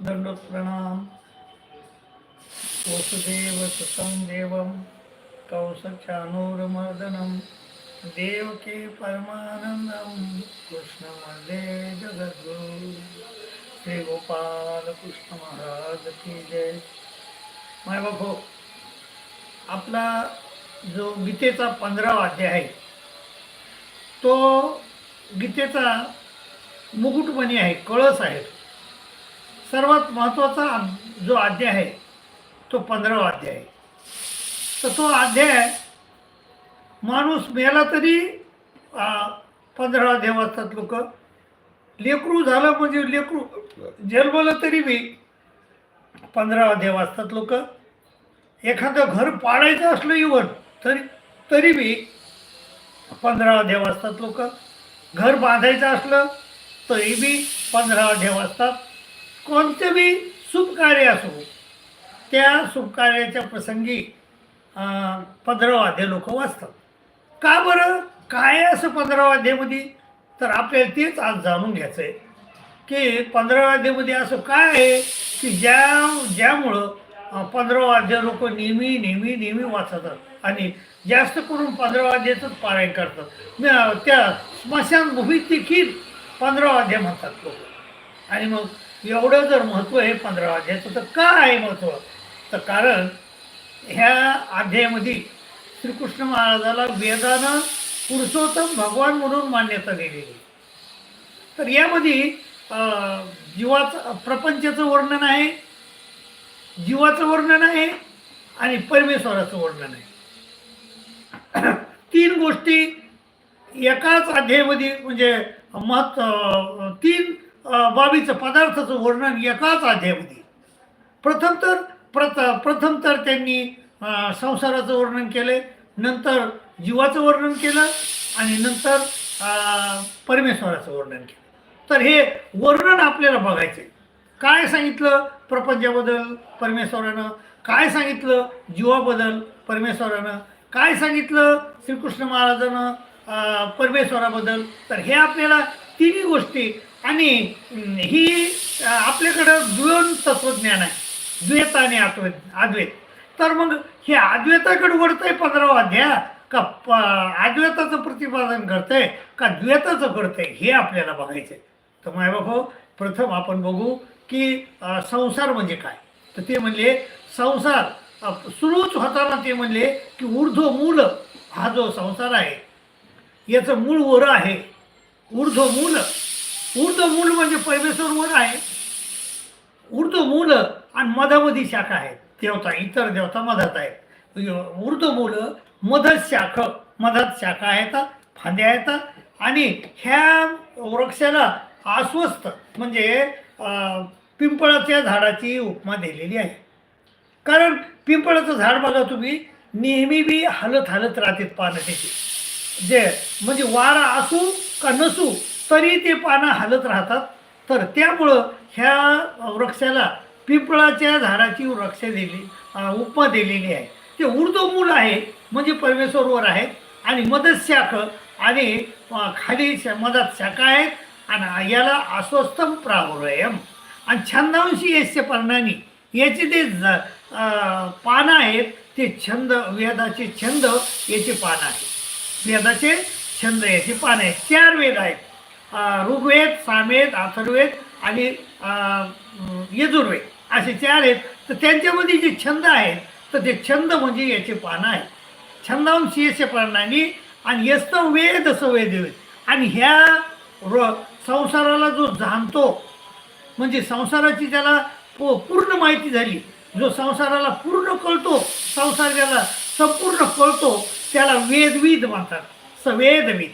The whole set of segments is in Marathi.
दंडोत प्रणाम वसुदेव सुतं देवं कौसचानूरमर्दनं देवकी परमानन्दं कृष्णवन्दे जगद्गुरु। श्री गोपाल कृष्ण महाराज की जय। माय बापू आपला जो गीतेचा पंधरावा अध्याय आहे तो गीतेचा मुकुटमणी आहे कळस आहे सर्वात महत्त्वाचा जो अध्याय आहे तो पंधरावा अध्याय आहे. तर तो अध्याय माणूस मेला तरी पंधरा अध्याय वाचतात लोक. लेकरू झालं म्हणजे लेकरू जन्मलं तरी बी पंधरा अध्याय वाचतात लोक. एखादं घर पाडायचं असलं इवन तरी तरी बी पंधरा अध्याय वाचतात लोक. घर बांधायचं असलं तरी बी पंधरा अध्याय वाचतात. कोणतं बी शुभकार्य असो त्या शुभकार्याच्या प्रसंगी अं, लोक वाचतात. का बरं? काय असं पंधरावाद्यामध्ये तर आपल्याला तेच आज जाणून घ्यायचं आहे की पंधरावाद्यामध्ये असं काय आहे? की ज्या ज्यामुळं पंधरावाद्य लोक नेहमी नेहमी नेहमी वाचतात आणि जास्त करून पंधरावाद्याचंच पारायण करतात. म- त्या स्मशानभूमीत देखील पंधरावा म्हणतात लोक. आणि मग एवढं जर महत्त्व आहे पंधरावा अध्यायाचं तर का आहे महत्त्व तर कारण ह्या अध्यायामध्ये श्रीकृष्ण महाराजाला वेदानं पुरुषोत्तम भगवान म्हणून मान्यता दिलेली तर यामध्ये जीवाचं प्रपंचाचं वर्णन आहे जीवाचं वर्णन आहे आणि परमेश्वराचं वर्णन आहे. तीन गोष्टी एकाच अध्यायामध्ये म्हणजे महत् तीन बाबीचं पदार्थाचं वर्णन एकाच अध्यायामध्ये. प्रथम तर प्रथ प्रथम तर त्यांनी संसाराचं वर्णन केलं नंतर जीवाचं वर्णन केलं आणि नंतर परमेश्वराचं वर्णन केलं. तर हे वर्णन आपल्याला बघायचं आहे. काय सांगितलं प्रपंचाबद्दल परमेश्वरानं? काय सांगितलं जीवाबद्दल परमेश्वरानं? काय सांगितलं श्रीकृष्ण महाराजानं परमेश्वराबद्दल? तर हे आपल्याला तिन्ही गोष्टी आणि ही आपल्याकडं दोन तत्वज्ञान आहे. द्वैत आणि अद्वैत अद्वैत. तर मग हे अद्वैताकडे वळतंय पंधरावा अध्याय का प अद्वैताचं प्रतिपादन करतंय का द्वैताचं करतंय हे आपल्याला बघायचं आहे तर बाबा प्रथम आपण बघू की संसार म्हणजे काय? तर ते म्हणले संसार सुरूच होताना ते म्हणले की ऊर्ध्व मूल हा जो संसार आहे याचं मूळ वर आहे. ऊर्ध्व मूल ऊर्ध मूल म्हणजे परमेश्वर वर आहे. ऊर्ध मूल आणि मधामधी शाखा आहेत. देवता इतर देवता मधात आहेत. ऊर्ध मूल मधात शाख मधात शाखा आहेत फांद्या आहेत आणि ह्या वृक्षाला अस्वस्थ म्हणजे पिंपळाच्या झाडाची उपमा दिलेली आहे. कारण पिंपळाचं झाड बघा तुम्ही नेहमी बी हलत हलत राहते पानं त्याची जे म्हणजे वारा असू का नसू तरी ते पानं हलत राहतात. तर त्यामुळं ह्या वृक्षाला पिंपळाच्या झाडाची वृक्ष दिली उपमा दिलेली आहे. ते ऊर्ध्वमूल आहे म्हणजे परमेश्वरवर आहे. आणि मदत शाख आणि खाली श- मधात शाखा आहेत. आणि याला अस्वस्थम प्रावरयम आणि छंदांशी यस्य पर्णानी याचे ते पानं आहेत ते छंद वेदाचे छंद याचे पानं आहेत. वेदाचे छंद याची पानं आहेत. चार वेद आहेत. ऋग्वेद सामवेद अथर्वेद आणि यजुर्वेद. असे चार आहेत. तर त्यांच्यामध्ये जे छंद आहेत तर ते छंद म्हणजे याचे पानं आहेत. छंदांशी यस्य प्रणाली आणि यस्त वेद सवेद वेद. आणि ह्या र संसाराला जो जाणतो म्हणजे संसाराची त्याला पो पूर्ण माहिती झाली. जो संसाराला पूर्ण कळतो संसार ज्याला संपूर्ण कळतो त्याला वेदविद म्हणतात. सवेदविद.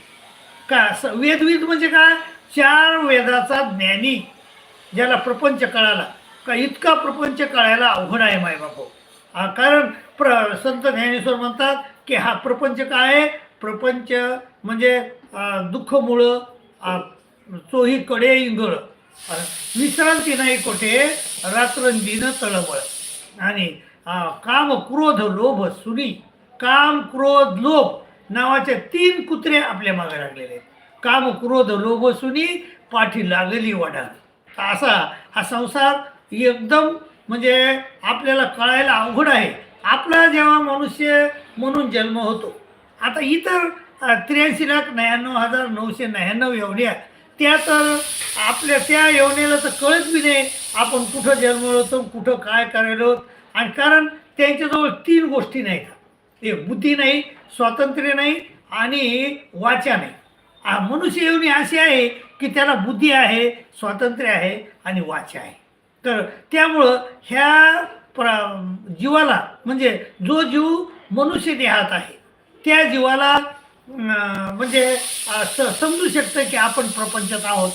का? स वेदविद म्हणजे काय? चार वेदाचा ज्ञानी. ज्याला प्रपंच कळाला. का इतका प्रपंच कळायला अवघड आहे मायबापो कारण प्र संत ज्ञानेश्वर म्हणतात की हा प्रपंच काय आहे? प्रपंच म्हणजे दुःखमुळं चोही कडे इंगळ. विश्रांती नाही कोठे? रात्रंदिन तळमळ. आणि काम क्रोध लोभ सुनी. काम क्रोध लोभ नावाचे तीन कुत्रे आपल्या मागे लागलेले आहेत. काम क्रोध लोभ सुनी पाठी लागली वडा असा हा संसार एकदम म्हणजे आपल्याला कळायला अवघड आहे. आपला जेव्हा मनुष्य म्हणून जन्म होतो. आता इतर त्र्याऐंशी लाख नव्याण्णव हजार नऊशे नव्याण्णव एवढ्या त्या तर आपल्या त्या येवण्याला तर कळत बी नाही आपण कुठं जन्मलो होतो कुठं काय करायलो. आणि कारण त्यांच्याजवळ तीन गोष्टी नाहीत. हे बुद्धी नाही स्वातंत्र्य नाही आणि वाचा नाही. मनुष्य येवणी अशी आहे की त्याला बुद्धी आहे स्वातंत्र्य आहे आणि वाचा आहे. तर त्यामुळं ह्या प्र जीवाला म्हणजे जो जीव मनुष्य देहात आहे त्या जीवाला म्हणजे समजू शकतं की आपण प्रपंचात आहोत.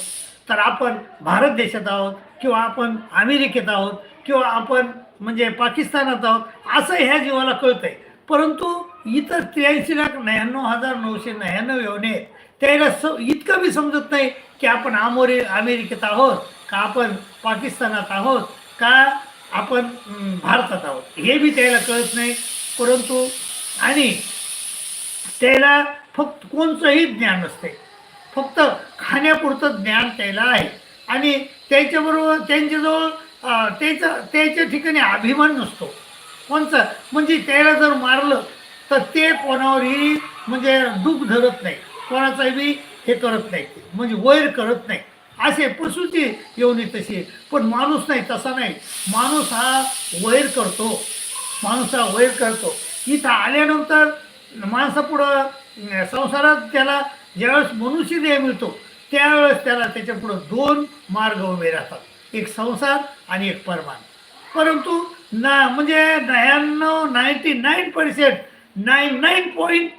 तर आपण भारत देशात आहोत किंवा आपण अमेरिकेत आहोत किंवा आपण म्हणजे पाकिस्तानात आहोत असं ह्या जीवाला कळतं आहे परंतु इतर त्र्याऐंशी लाख नव्याण्णव हजार नऊशे त्र्याण्णव एवढे त्याला स इतकं बी समजत नाही की आपण आमोरे अमेरिकेत आहोत का आपण पाकिस्तानात आहोत का आपण भारतात आहोत. हे बी त्याला कळत नाही. परंतु आणि त्याला फक्त कोणचंही ज्ञान नसते. फक्त खाण्यापुरतं ज्ञान त्याला आहे. आणि त्याच्याबरोबर त्यांच्याजवळ त्याचं त्याचा त्याच्या ठिकाणी अभिमान नसतो. कोणचं म्हणजे त्याला जर मारलं तर ते कोणावरही म्हणजे दुःख धरत नाही. कोणाचाही बी हे करत नाही. म्हणजे वैर करत नाही. असे पशुची येऊन तशी पण माणूस नाही तसा नाही. माणूस हा वैर करतो. माणूस हा वैर करतो. इथं आल्यानंतर माणसापुढं संसारात त्याला ज्यावेळेस मनुष्य देह मिळतो त्यावेळेस त्याला त्याच्यापुढं दोन मार्ग उभे राहतात. एक संसार आणि एक परमान परंतु ना म्हणजे नव्याण्णव ninety nine percent nine nine point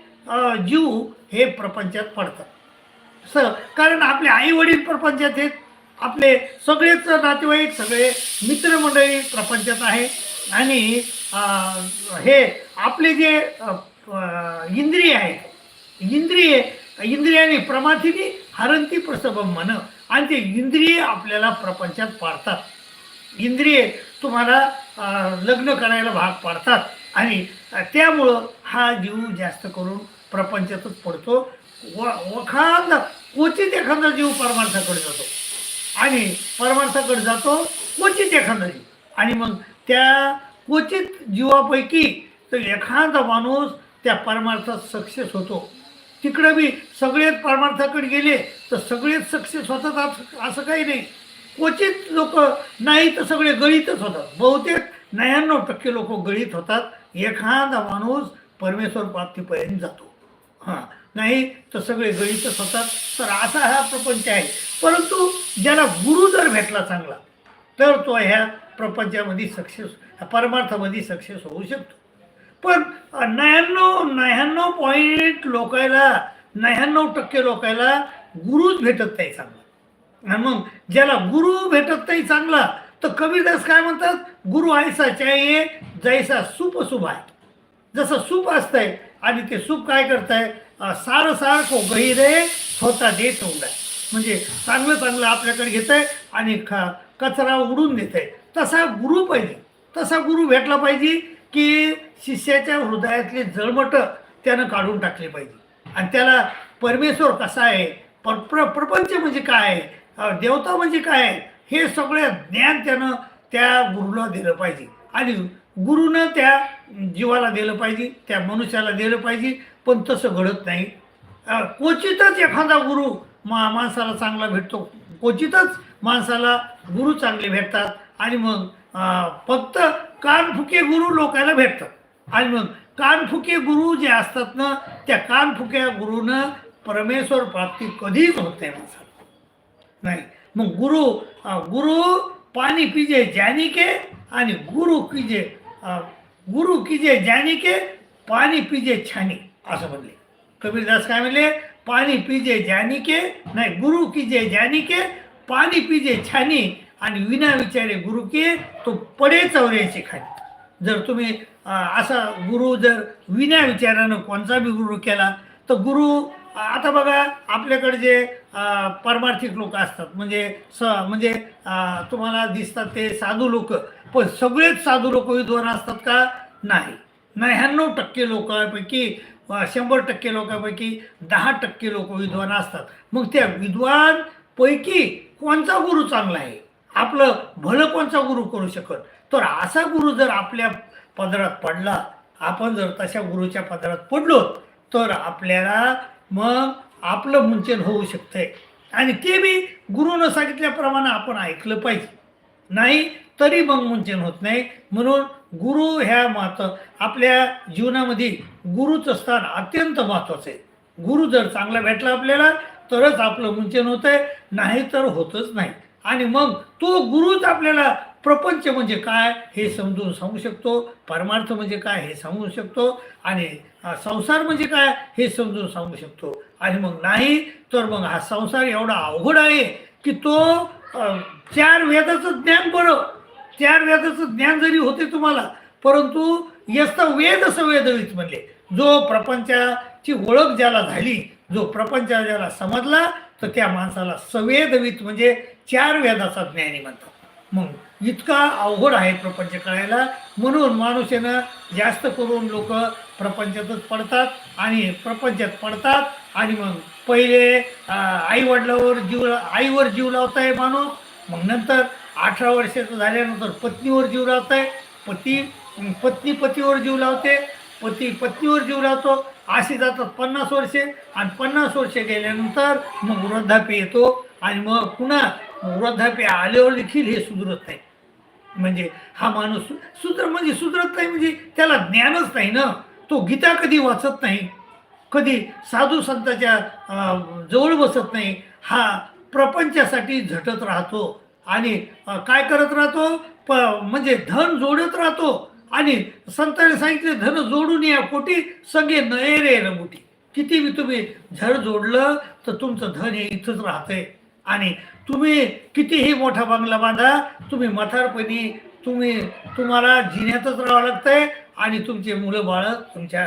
जीव हे प्रपंचात पडतात. स कारण आपले आई वडील प्रपंचात आहेत. आपले सगळेच नातेवाईक सगळे मित्रमंडळी प्रपंचात आहे आणि हे आपले जे इंद्रिय आहेत. इंद्रिय इंद्रियाने प्रमाथिनी हरंती प्रसभम म्हण. आणि ते इंद्रिय आपल्याला प्रपंचात पाडतात. इंद्रिये तुम्हाला लग्न करायला भाग पाडतात. आणि त्यामुळं हा जीव जास्त करून प्रपंचातच पडतो. व वखांदा क्वचित एखादा जीव परमार्थाकडे जातो. आणि परमार्थाकडे जातो क्वचित एखादा जीव. आणि मग त्या क्वचित जीवापैकी तर एखादा माणूस त्या परमार्थात सक्सेस होतो. तिकडं बी सगळेच परमार्थाकडे गेले तर सगळेच सक्सेस होतात असं- असं काही नाही. क्वचित लोक नाही तर सगळे गळीतच होतात. बहुतेक नव्याण्णव टक्के लोक गळीत होतात. एखादा माणूस परमेश्वर प्राप्तीपर्यंत जातो. हां. नाही तर सगळे गळीतच होतात. तर असा हा प्रपंच आहे. परंतु ज्याला गुरु जर भेटला चांगला तर तो ह्या प्रपंचामध्ये सक्सेस परमार्थामध्ये सक्सेस होऊ शकतो. पण नव्याण्णव नव्याण्णव पॉईंट लोकायला नव्याण्णव टक्के लोकायला गुरुच भेटत नाही चांगला. आणि मग ज्याला गुरु भेटत नाही चांगला तर कबीरदास काय म्हणतात? गुरु आयसा चाहिए जैसा सूप सुभ आहे जसं सूप असतंय आणि ते सूप काय करताय? सारं सार को गहिरे स्वतः देत उडाय म्हणजे चांगलं चांगलं आपल्याकडे घेत आहे आणि खा कचरा उडून देत आहे तसा गुरु पाहिजे. तसा गुरु भेटला पाहिजे की शिष्याच्या हृदयातले जळमट त्यानं काढून टाकले पाहिजे. आणि त्याला परमेश्वर कसा आहे? पर प्र प्रपंच म्हणजे काय आहे? देवता म्हणजे काय? आहे हे सगळं ज्ञान त्यानं त्या गुरुला दिलं पाहिजे. आणि गुरुनं त्या जीवाला दिलं पाहिजे त्या मनुष्याला दिलं पाहिजे पण तसं घडत नाही. क्वचितच एखादा गुरु मा माणसाला चांगला भेटतो. क्वचितच माणसाला गुरु चांगले भेटतात. आणि मग फक्त कानफुके गुरु लोकांना भेटतात. आणि मग कानफुके गुरु जे असतात ना त्या कानफुक्या गुरुनं परमेश्वर प्राप्ती कधीच होत नाही माणसाला. नाही. मग गुरु गुरु पाणी पिजे जानिके के आणि गुरु किजे गुरु कीजे जानिके के पाणी पिजे छानी असं म्हणले. कबीरदास काय म्हणले? पाणी पिजे जानिके नाही गुरु किजे जानिके पाणी पिजे छानी आणि विना विचारे गुरु के तो पडे चौऱ्याचे खाली जर तुम्ही असा गुरु जर विना विचारानं कोणता बी गुरु केला तर गुरु आता बघा आपल्याकडे जे परमार्थिक लोक असतात. म्हणजे स म्हणजे तुम्हाला दिसतात ते साधू लोक पण सगळेच साधू लोक विद्वान असतात का? नाही. नव्याण्णव टक्के लोकांपैकी शंभर टक्के लोकांपैकी दहा टक्के लोक विद्वान असतात. मग त्या विद्वानपैकी कोणचा गुरु चांगला आहे? आपलं भलं कोणचा गुरु करू शकत? तर असा गुरु जर आपल्या पदरात पडला आपण जर तशा गुरुच्या पदरात पडलो तर आपल्याला मग आपलं मुंचन होऊ शकतंय. आणि ते बी गुरुनं सांगितल्याप्रमाणे आपण ऐकलं पाहिजे. नाही तरी मग मुंचन होत नाही. म्हणून गुरु ह्या महत्त्व आपल्या जीवनामध्ये गुरुचं स्थान अत्यंत महत्त्वाचं आहे. गुरु जर चांगला भेटला आपल्याला तरच आपलं मुंचन होतंय. नाही तर होतच नाही. आणि मग तो गुरुच आपल्याला प्रपंच म्हणजे काय हे समजून सांगू शकतो. परमार्थ म्हणजे काय हे सांगू शकतो. आणि संसार म्हणजे काय हे समजून सांगू शकतो. आणि मग नाही तर मग हा संसार एवढा अवघड आहे की तो चार वेदाचं ज्ञान बरं. चार वेदाचं ज्ञान जरी होते तुम्हाला परंतु यस्त वेद संवेदवीत म्हणले. जो प्रपंचाची ओळख ज्याला झाली जो प्रपंच ज्याला समजला तर त्या माणसाला सवेदवित म्हणजे चार वेदाचा ज्ञानी म्हणतात. मग इतका अवघड आहे प्रपंच कळायला म्हणून माणूसानं जास्त करून लोक प्रपंचातच पडतात आणि प्रपंचात पडतात आणि मग पहिले आई वडिलावर जीव आईवर जीव लावताय माणूस. मग नंतर अठरा वर्षाचं झाल्यानंतर पत्नीवर जीव लावताय. पती पत्नी पतीवर जीव लावते. पती पत्नीवर जीव लावतो. असे जातात पन्नास वर्षे. आणि पन्नास वर्षे गेल्यानंतर मग वृद्धापे येतो. आणि मग पुन्हा वृद्धापे आल्यावर देखील हे सुधरत नाही. म्हणजे हा माणूस सु- सुधर म्हणजे सुधरत नाही म्हणजे त्याला ज्ञानच नाही ना. तो गीता कधी वाचत नाही. कधी साधू संतांच्या जवळ बसत नाही हा प्रपंचासाठी झटत राहतो. आणि काय करत राहतो? प म्हणजे धन जोडत राहतो. आणि संतांनी सांगितले धन जोडून या कोटी सगळे नये रे मोठी किती बी तुम्ही झड जोडलं तर तुमचं धन हे इथंच राहतंय. आणि तुम्ही कितीही मोठा बंगला बांधा तुम्ही म्हातारपणी तुम्ही तुम्हाला जिन्यातच राहावं लागतंय. आणि तुमचे मुलं बाळ तुमच्या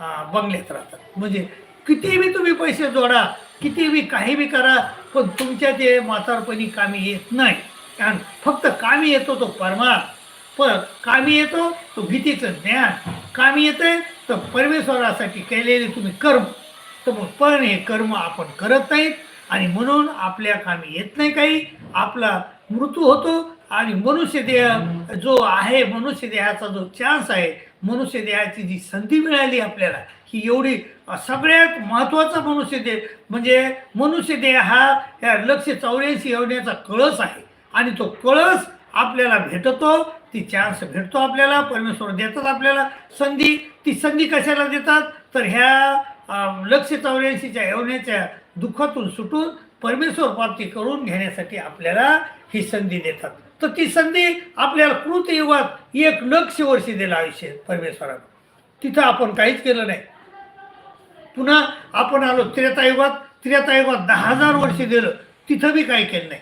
बंगल्यात राहतात. म्हणजे कितीबी तुम्ही पैसे जोडा कितीबी काही बी करा पण तुमच्या ते म्हातारपणी कामी येत नाही. कारण फक्त कामी येतो तो परमार्थ. पण कामी येतो तो भीतीचं ज्ञान. कामी येते तर परमेश्वरासाठी केलेले तुम्ही कर्म. तर मग पण हे कर्म आपण करत नाहीत आणि म्हणून आपल्या कामी येत नाही काही. आपला मृत्यू होतो आणि मनुष्य देह जो आहे मनुष्य देहाचा जो चान्स आहे मनुष्य देहाची जी संधी मिळाली आपल्याला ही एवढी सगळ्यात महत्त्वाचा मनुष्य देह म्हणजे मनुष्य देह हा या लक्ष चौऱ्याऐंशी एवढ्याचा कळस आहे. आणि तो कळस आपल्याला भेटतो ती चान्स भेटतो आपल्याला परमेश्वर देतात आपल्याला संधी ती संधी कशाला देतात? तर ह्या लक्ष चौऱ्याऐंशीच्या येवण्याच्या दुःखातून सुटून परमेश्वर प्राप्ती करून घेण्यासाठी आपल्याला ही संधी देतात. तर ती संधी आपल्याला कृतयुगात एक लक्ष वर्षी दिलं आयुष्य परमेश्वरानं. तिथं आपण काहीच केलं नाही. पुन्हा आपण आलो त्रेतायुगात त्रेतायुगात दहा हजार वर्ष दिलं तिथं बी काही केलं नाही.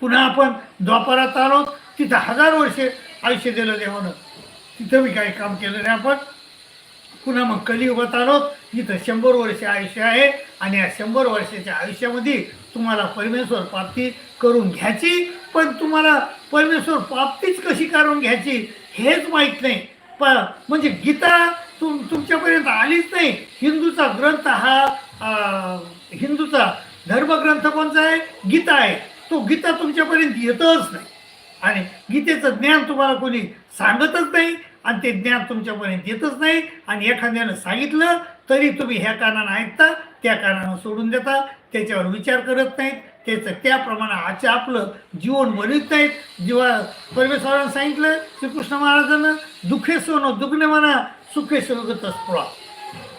पुन्हा आपण द्वापारात आलो तिथं हजार वर्षे आयुष्य दिलं देवानं. तिथं बी काही काम केलं नाही आपण. पुन्हा मग कलियुगात आलो इथं शंभर वर्ष आयुष्य आहे आणि या शंभर वर्षाच्या आयुष्यामध्ये तुम्हाला परमेश्वर प्राप्ती करून घ्यायची पण तुम्हाला परमेश्वर प्राप्तीच कशी करून घ्यायची हेच माहीत नाही. प म्हणजे गीता तुम तुमच्यापर्यंत आलीच नाही. हिंदूचा ग्रंथ हा हिंदूचा धर्मग्रंथ कोणता आहे? गीता आहे. तो गीता तुमच्यापर्यंत येतच नाही. आणि गीतेचं ज्ञान तुम्हाला कोणी सांगतच नाही. आणि ते ज्ञान तुमच्यापर्यंत येतच नाही. आणि एखाद्यानं सांगितलं तरी तुम्ही ह्या कानानं ऐकता त्या कानानं सोडून देता. त्याच्यावर विचार करत नाहीत. त्याचं त्याप्रमाणे आजच्या आपलं जीवन बनवित नाहीत जीवा परमेश्वरानं सांगितलं श्रीकृष्ण महाराजांना दुःखे सोनं दुखणे म्हणा सुखे सोगत स्पृहा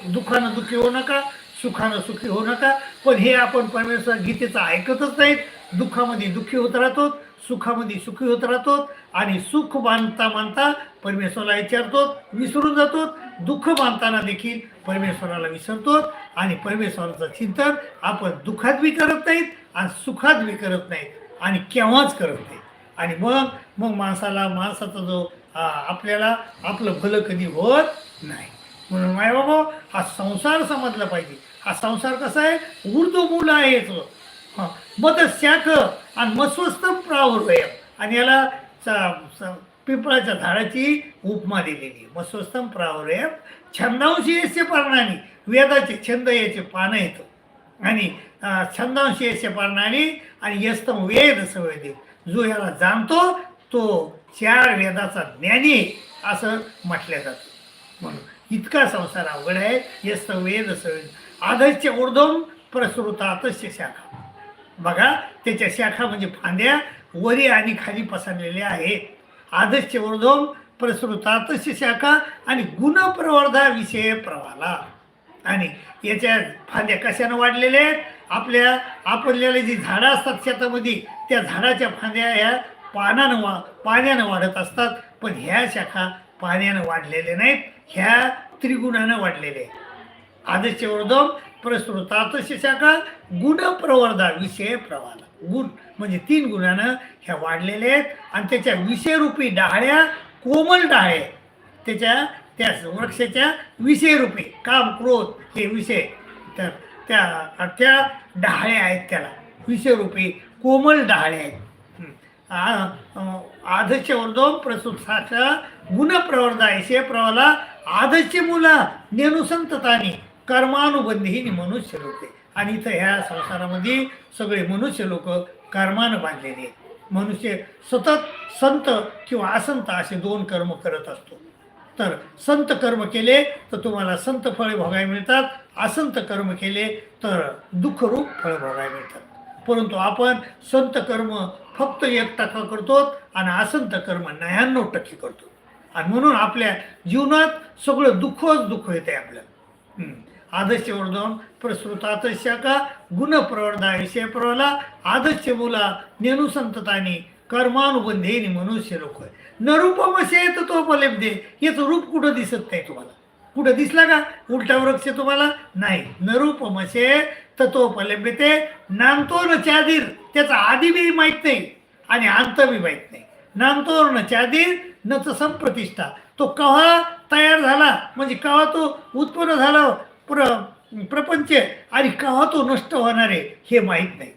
दुःखानं दुःखी होऊ नका सुखानं सुखी होऊ नका. पण हे आपण परमेश्वर गीतेचं ऐकतच नाहीत. दुःखामध्ये दुःखी होत राहतो. सुखामध्ये सुखी होत राहतो आणि सुख बांधता मानता परमेश्वराला विचारतो विसरून जातो दुःख बांधताना देखील परमेश्वराला विसरतो आणि परमेश्वराचं चिंतन आपण दुःखात बी करत नाहीत आणि सुखात बी करत नाहीत आणि केव्हाच करत नाहीत. आणि मग मग माणसाला माणसाचा जो आपल्याला आपलं भलं कधी होत नाही. म्हणून माय बाबा हा संसार समजला पाहिजे. हा संसार कसा आहे? उर्दू मूल आहे याचं मग शाख आणि मस्वस्तम प्रावृय आणि याला स- पिंपळाच्या झाडाची उपमा दिलेली. आहे मस्वस्तम छंदांशी यस्य पर्णानी वेदाचे छंद याचे पानं येतं. आणि छंदांशी यश पारणारी आणि यस्तम वेद सवेदेव जो याला जाणतो तो चार वेदाचा ज्ञानी असं म्हटलं जातं. म्हणून इतका संसार अवघड आहे. यस्त वेद सवेद आदर्शचे ऊर्धम प्रसृता तस्य शाखा. बघा त्याच्या शाखा म्हणजे फांद्या वरी आणि खाली पसरलेल्या आहेत. आदर्श ऊर्ध्वम प्रसृता शाखा आणि गुणप्रवर्धा विषय प्रवाला. आणि याच्या फांद्या कशानं वाढलेल्या आहेत? आपल्या आपल्याला जी झाडं असतात शेतामध्ये त्या झाडाच्या फांद्या ह्या पानानं वा पाण्यानं वाढत असतात. पण ह्या शाखा पाण्यानं वाढलेल्या नाहीत. ह्या त्रिगुणानं वाढलेल्या आहेत. आदर्श वर्धम प्रसृता तशी शाखा गुणप्रवर्धा विषय प्रवाला गुण म्हणजे तीन गुणानं ह्या वाढलेल्या आहेत आणि त्याच्या विषयरूपी डाळ्या कोमल डाळे त्याच्या त्या वृक्षाच्या विषयरूपी काम क्रोध हे विषय. तर त्या त्या डहाळ्या आहेत त्याला. विषयरूपी कोमल डहाळ्या आहेत. हं. आ- अं, प्रसूत साक्षा गुणप्रवर्धा विषय प्रवाला आदर्श मुला नेनुसंततानी. कर्मानुबंधी ही मनुष्य लोक. आणि इथं ह्या संसारामध्ये सगळे मनुष्य लोक कर्मानं बांधलेले आहेत. मनुष्य सतत संत किंवा असंत असे दोन कर्म करत असतो. तर संत कर्म केले तर तुम्हाला संत फळे भोगायला मिळतात. असंत कर्म केले तर दुःखरूप फळ भोगायला मिळतात. परंतु आपण संत कर्म फक्त एक टक्का करतो आणि असंत कर्म नव्याण्णव टक्के करतो. आणि म्हणून आपल्या जीवनात सगळं दुःखच दुःख येते आपल्याला हम्म. आदर्श वर्धन प्रसृतात शाखा गुणप्रवर्धा विषय प्रवला आदर्श मुला नेनुसंततानी कर्मानुबंधेनी मनुष्य लोक. नरूपमसे येत तो उपलब्धे याचं रूप कुठं दिसत नाही तुम्हाला? कुठं दिसला का? उलटा वृक्ष तुम्हाला? नाही. नरूपमसे तत्वोपलभ्यते नामतो न चादीर त्याचा आधी बी माहीत नाही आणि अंत बी माहीत नाही. नामतोर न चादीर नच संप्रतिष्ठा. तो कव्हा तयार झाला? म्हणजे कव्हा तो उत्पन्न झाला? प्र प्रपंच आणि कवा तो नष्ट होणार आहे हे माहीत नाही.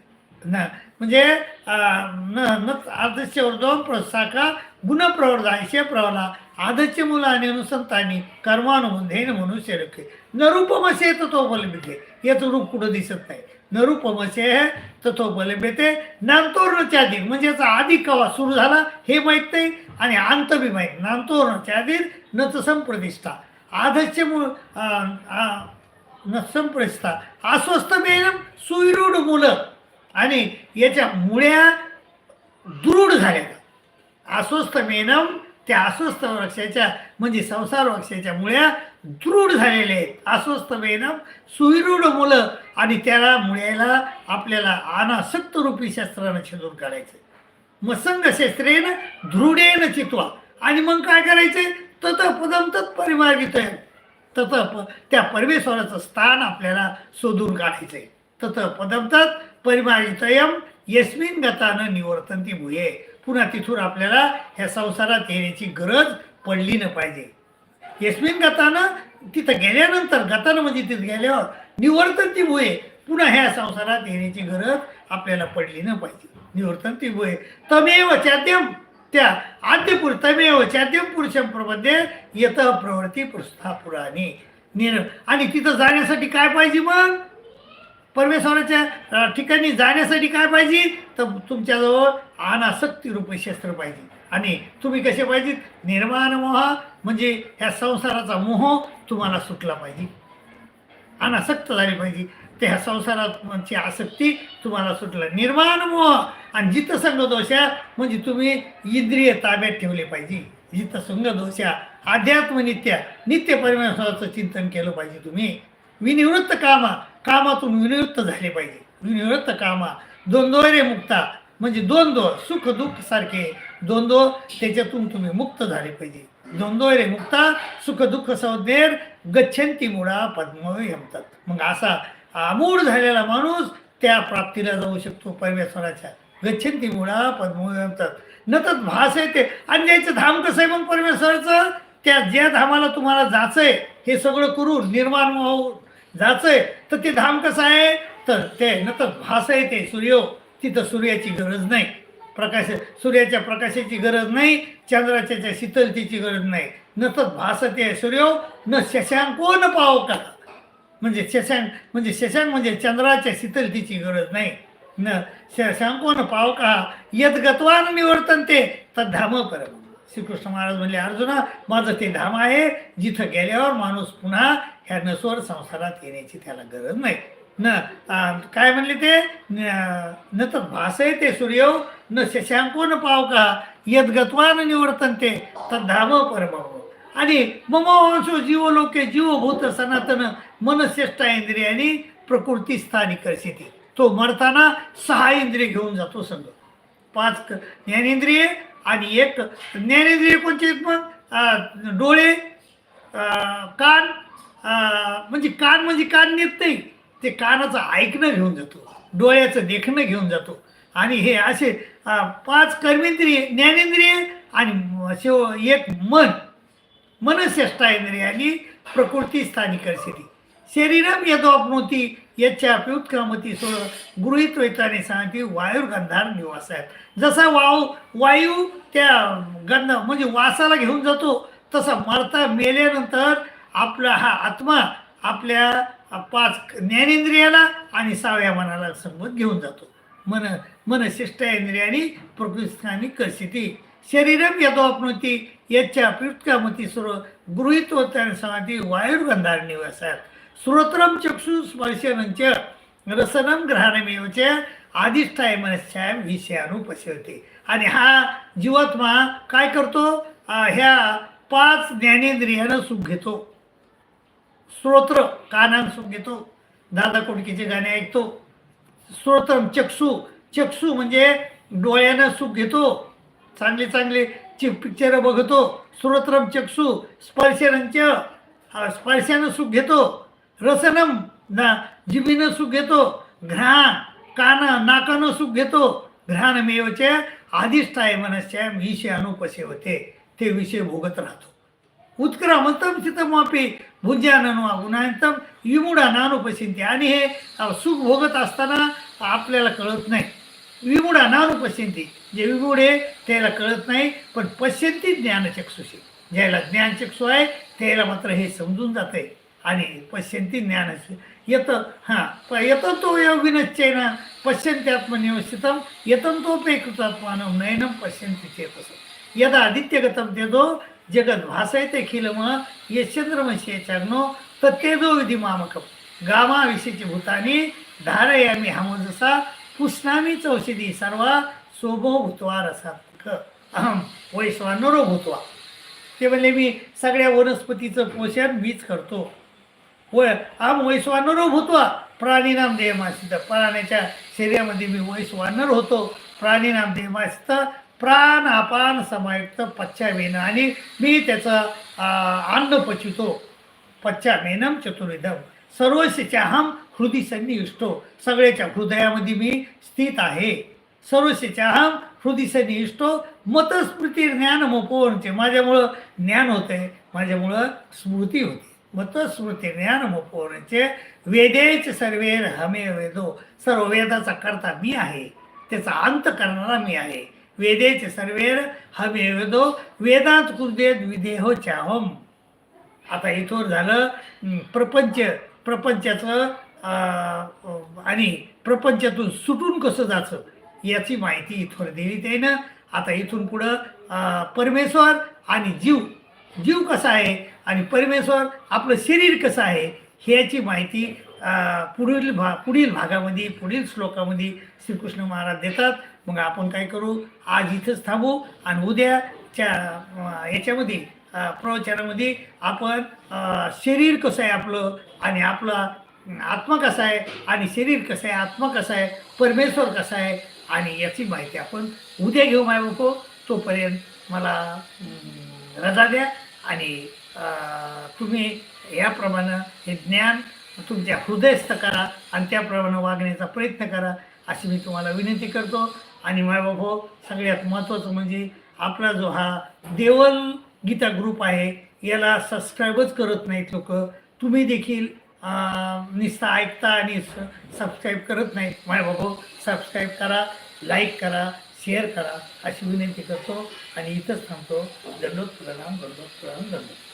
न म्हणजे न न न आदर्शवर दोन प्रशाखा गुणप्रवर्धायशे प्रवला आदर्श मुलाने अनुसंतानी कर्मानुबंधेन मनुष्य रखे. नरूपमसे तत्वोपलब्धे याचं रूप कुठं दिसत नाही. नरूपमसे तत्वोपलब्धते नामतोरणच्या दिन म्हणजे याचा आधी कवा सुरू झाला हे माहीत नाही. आणि अंत बी माहीत. नामतोरणच्या दिन नच संप्रतिष्ठा. आदर्श मूळ अं, न अस्वस्थ मेनम सुविरूढ मुलं. आणि याच्या मुळ्या दृढ झाल्या. अस्वस्थ मेनम त्या अस्वस्थ वृक्षाच्या म्हणजे संसार वृक्षाच्या मुळ्या दृढ झालेल्या आहेत. अस्वस्थ मेनम सुविरूढ मुलं. आणि त्याला मुळ्याला आपल्याला अनासक्त रूपी शस्त्रानं छेदून काढायचं मसंग शस्त्रेनं दृढेन चित्वा. आणि मग काय करायचंय? तत पदम तत् परिमार्गित तत त्या परमेश्वराचं स्थान आपल्याला शोधून काढायचंय. तत पदमतात परिमाणितयम यस्मिन गतानं निवर्तंती भुये. पुन्हा तिथून आपल्याला ह्या संसारात येण्याची गरज पडली न पाहिजे. यस्मिन गतानं तिथं गेल्यानंतर गतानं म्हणजे तिथं गेल्यावर निवर्तन ती भुये. पुन्हा ह्या संसारात येण्याची गरज आपल्याला पडली न पाहिजे. निवर्तन ती भुये. तमेव चाद्यम त्या आद्यपुर तमेव चाद्यम पुरुषम प्रमध्ये येतं प्रवृत्ती प्रस्थापुराने निर आणि तिथं जाण्यासाठी काय पाहिजे मग? परमेश्वराच्या ठिकाणी जाण्यासाठी काय पाहिजे? तर तुमच्याजवळ अनासक्ती रूपी शस्त्र पाहिजे. आणि तुम्ही कसे पाहिजेत? निर्माण मोह म्हणजे ह्या संसाराचा मोह तुम्हाला सुटला पाहिजे. अनासक्त झाली पाहिजे. ते ह्या संसाराची आसक्ती तुम्हाला सुटला. निर्माण मोह आणि जितसंग दोषा म्हणजे तुम्ही इंद्रिय ताब्यात ठेवले पाहिजे. जितसंग दोषा अध्यात्म नित्य नित्य परमेश्वराचं चिंतन केलं पाहिजे तुम्ही. विनिवृत्त कामा कामातून विनिवृत्त झाले पाहिजे. विनिवृत्त कामा द्वंद्वरे मुक्ता म्हणजे द्वंद्व सुख दुःख सारखे द्वंद्व त्याच्यातून तुम्ही मुक्त झाले पाहिजे. द्वंद्वरे मुक्ता सुख दुःख सौदेर गच्छंती मुळा पद्म यमतात. मग असा आमूढ झालेला माणूस त्या प्राप्तीला जाऊ शकतो परमेश्वराच्या. गच्छंती मुळा पद्म यमतात. न तर भास येते. आणि यायचं धाम कसं आहे मग परमेश्वराचं? त्या ज्या धामाला तुम्हाला जायचंय हे सगळं करून निर्माण होऊन जायचंय तर ते धाम कसं आहे? तर ते न तर भास आहे ते सूर्य. तिथं सूर्याची गरज नाही. प्रकाश सूर्याच्या प्रकाशाची गरज नाही चंद्राच्या त्या शीतलतेची गरज नाही. नंतर भास ते सूर्य न शशांको न पाव का म्हणजे शशांक म्हणजे शशांक म्हणजे चंद्राच्या शीतलतेची गरज नाही. न शशांको न पाव का यद गत्वान निवर्तन ते तद्धाम परम श्रीकृष्ण महाराज म्हणले अर्जुना माझं ते धाम आहे जिथं गेल्यावर माणूस पुन्हा ह्या नसवर संसारात येण्याची त्याला गरज नाही. न काय म्हणले ते? न तर भास आहे ते सूर्य न शशांको न पाव का यद गत्वान निवर्तन ते तद्धाम परभाव आणि मम वंशो जीवलोके जीवभूत सनातन मनश्रेष्ठा इंद्रियाने प्रकृती स्थानी कर्षिती। तो मरताना सहा इंद्रिय घेऊन जातो संघ पाच क- आणि एक ज्ञानेंद्रिय कोणते? मग डोळे कान म्हणजे कान म्हणजे कान नेत नाही ते कानाचं ऐकणं घेऊन जातो. डोळ्याचं देखणं घेऊन जातो. आणि हे असे पाच कर्मेंद्रिय ज्ञानेंद्रिय आणि असे शेव एक मन. मनश्रेष्ठा आणि प्रकृती स्थानिक कर्षिती शरीरम यदोपनोती याच्या अप्युत्क्रमती सो गृहित वेताने वायूर वायुर्गंधार निवास आहेत. जसा वाव वायू त्या गंध म्हणजे वासाला घेऊन जातो तसा मरता मेल्यानंतर आपला हा आत्मा आपल्या पाच ज्ञानेंद्रियाला आणि सहाव्या मनाला संबंध घेऊन जातो. मन मन इंद्रियानी प्रकृतीस्थानी कर्षिती शरीरम यदोपनोती याच्या अप्युत्क्रमती सर्व गृहित होत्याने सांगते वायुर्गंधार निवासात श्रोत्रम चक्षु स्पर्शनंच रसनम ग्रहणमेवच अधिष्ठाय मनश्चाय विषयानुपश्यते आणि हा जीवात्मा काय करतो? ह्या पाच ज्ञानेंद्रियानं सुख घेतो। स्रोत्र कानान सुख घेतो। दादा कोडकीचे गाणे ऐकतो। स्तोत्रम चक्षु चक्षु म्हणजे डोळ्यानं सुख घेतो। चांगले चांगले चि पिक्चर बघतो। श्रोत्रम चक्षु स्पर्शनंच स्पर्शानं सुख घेतो। रसनम ना जिभीनं सुख घेतो घ्राण कान नाकानं सुख घेतो. घ्राणमेवचे अधिष्ठाय मनस्या विषय अनुपसे होते ते विषय भोगत राहतो. उत्क्रामंतम चितमापी भुंजानन गुणांतम विमुडा नानुपशिंती आणि हे सुख भोगत असताना आपल्याला कळत नाही. विमुडा नानुपशिंती जे विमुड आहे त्याला कळत नाही पण पश्यंती ज्ञानचक्षुषी. ज्याला ज्ञानचक्षु आहे त्याला मात्र हे समजून जाते आणि पश्यंती ज्ञानस्य येतं हां प येतं तो विनश्चयना पश्यंत्यात्मनिवस्थितम येतं तोपेकृतात्मानं नयनं पश्यंती चेतस. यदा आदित्यगतम तेजो जगद भासयते खिल मग यशचंद्रमशेचर्नो तत्तेदो विधी मामकम गामाविषयीची भूतानी धारयामी हमजसा पुष्णामी चौषधी सर्वा सोभो भूतवा रसात्मक. अहम वैश्वानरो भूतवा. ते म्हणजे मी सगळ्या वनस्पतीचं पोषण मीच करतो. होय आम वैश्वानरो होतो. प्राणीनाम देहमासित. प्राण्याच्या शरीरामध्ये मी वैश्वानर होतो. प्राणीनाम देहमासित. प्राण अपान समायुक्त पच्चामेन आणि मी त्याचं अन्न पचितो पच्चामेनम चतुर्विधम. सर्वस्यच्याहम हृदय सन्निविष्टो. सगळ्याच्या हृदयामध्ये मी स्थित आहे. सर्वस्यच्याहम हृदय सन्निविष्टो. मतस्मृती ज्ञान मोपवणते माझ्यामुळं ज्ञान होते माझ्यामुळं स्मृती होते. मतस्मृती ज्ञान मोपवण्याचे वेदेच सर्वे हमे वेदो सर्व वेदाचा करता मी आहे त्याचा अंत करणारा मी आहे वेदेच सर्वेर हमे वेदो वेदांत कुर्देत विदेहो चाहम आता इथवर झालं प्रपंच प्रपंचाचं आणि प्रपंचातून सुटून कसं जायचं याची माहिती इथवर दिली त्यानं आता इथून पुढं परमेश्वर आणि जीव जीव कसा आहे आणि परमेश्वर आपलं शरीर कसं आहे ह्याची माहिती पुढील भा पुढील भागामध्ये पुढील श्लोकामध्ये श्रीकृष्ण महाराज देतात. मग आपण काय करू? आज इथंच थांबू आणि उद्याच्या याच्यामध्ये प्रवचनामध्ये आपण शरीर कसं आहे आपलं आणि आपला आत्मा कसा आहे आणि शरीर कसं आहे आत्मा कसा आहे परमेश्वर कसा आहे आणि याची माहिती आपण उद्या घेऊ माय बापो हो. तोपर्यंत मला रजा द्या आणि तुम्ही याप्रमाणे हे ज्ञान तुमच्या हृदयस्थ करा आणि त्याप्रमाणे वागण्याचा प्रयत्न करा अशी मी तुम्हाला विनंती करतो. आणि मायबापो सगळ्यात महत्त्वाचं म्हणजे आपला जो हा देवल गीता ग्रुप आहे याला सबस्क्राईबच करत नाहीत लोक. तुम्ही देखील निस्ता ऐकता आणि सबस्क्राईब करत नाहीत. मायबापो सबस्क्राईब करा लाईक करा शेअर करा अशी विनंती करतो. आणि इथंच थांबतो. दंडोत प्रणाम दंडोत प्रणाम दंडोत